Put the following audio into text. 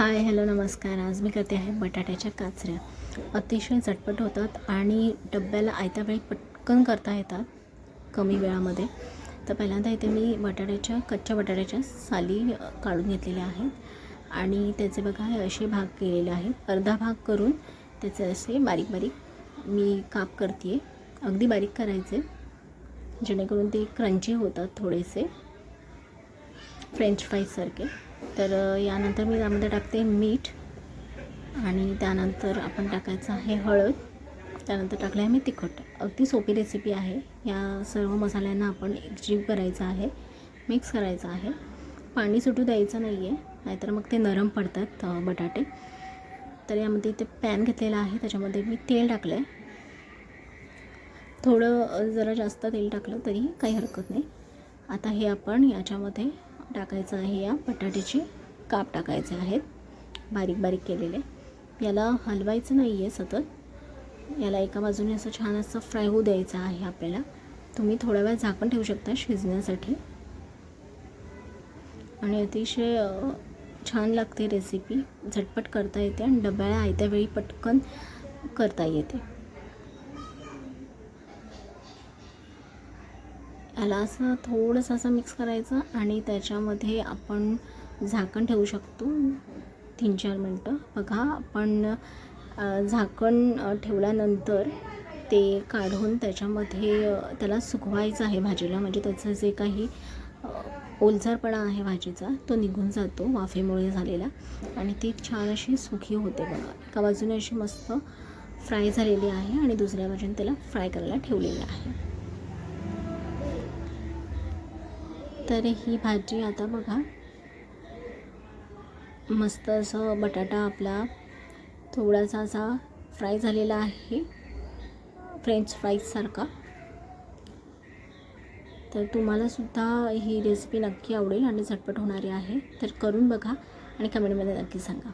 Hi hello नमस्कार. आज मी करते आहे बटाट्याच्या काचऱ्या. अतिशय झटपट होतात आणि डब्याला आयत्या वेळी पटकन करता येतात कमी वेळामध्ये. तर पहिल्यांदा इथे मी बटाट्याच्या कच्च्या बटाट्याच्या साली काढून घेतलेल्या आहेत. आणि त्याचे बघा हे असे भाग केलेले आहेत. अर्धा भाग करून त्याचे असे बारीक बारीक मी काप करते अगदी बारीक करायचे जेणेकरून ते क्रंची होतात थोडेसे. फ्रेंच फ्राईजसारखे तर यानंतर मी त्यामध्ये टाकते मीठ आणि त्यानंतर आपण टाकायचं आहे हळद. त्यानंतर टाकलं आहे मी तिखट. अगदी सोपी रेसिपी आहे. या सर्व मसाल्यांना आपण एकजीव करायचं आहे मिक्स करायचं आहे. पाणी सुटू द्यायचं नाही आहे नाहीतर मग ते नरम पडतात बटाटे. तर यामध्ये इथे पॅन घेतलेला आहे. त्याच्यामध्ये मी तेल टाकलं आहे थोडं जरा जास्त तेल टाकलं तरी काही हरकत नाही. आता हे आपण याच्यामध्ये टाकायचं आहे या बटाट्याचे काप टाकायचे आहेत. बारीक बारीक केलेले. याला हलवायचं नाही आहे सतत. याला एका बाजूने असं छान असं फ्राय होऊ द्यायचं आहे आपल्याला. तुम्ही थोडा वेळ झाकण ठेवू शकता शिजण्यासाठी. आणि अतिशय छान लागते रेसिपी झटपट करता येते आणि डब्याला आयत्या वेळी पटकन करता येते. याला असं थोडंसं असं मिक्स करायचं आणि त्याच्यामध्ये आपण झाकण ठेवू शकतो. तीन चार मिनटं. बघा आपण झाकण ठेवल्यानंतर ते काढून त्याच्यामध्ये त्याला सुकवायचं आहे भाजीला. म्हणजे त्याचं जे काही ओलसरपणा आहे भाजीचा तो निघून जातो वाफेमुळे झालेला. आणि ती छान अशी सुखी होते बघा. एका बाजूने अशी मस्त फ्राय झालेली आहे आणि दुसऱ्या बाजूने त्याला फ्राय करायला ठेवलेलं आहे. तर ही भाजी आता बघा. मस्त असं बटाटा आपला थोडासा असा फ्राय झालेला आहे. फ्रेंच फ्राईजसारखा तर तुम्हालासुद्धा ही रेसिपी नक्की आवडेल आणि झटपट होणारी आहे. तर करून बघा आणि कमेंटमध्ये नक्की सांगा.